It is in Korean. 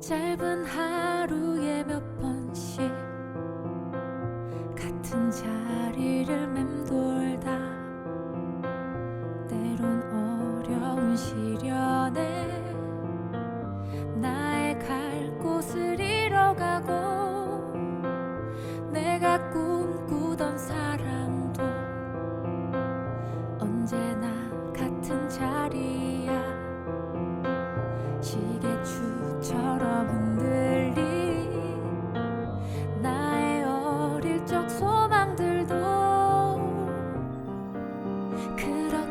짧은 하루에 몇 번씩 같은 자리를 맴돌 그렇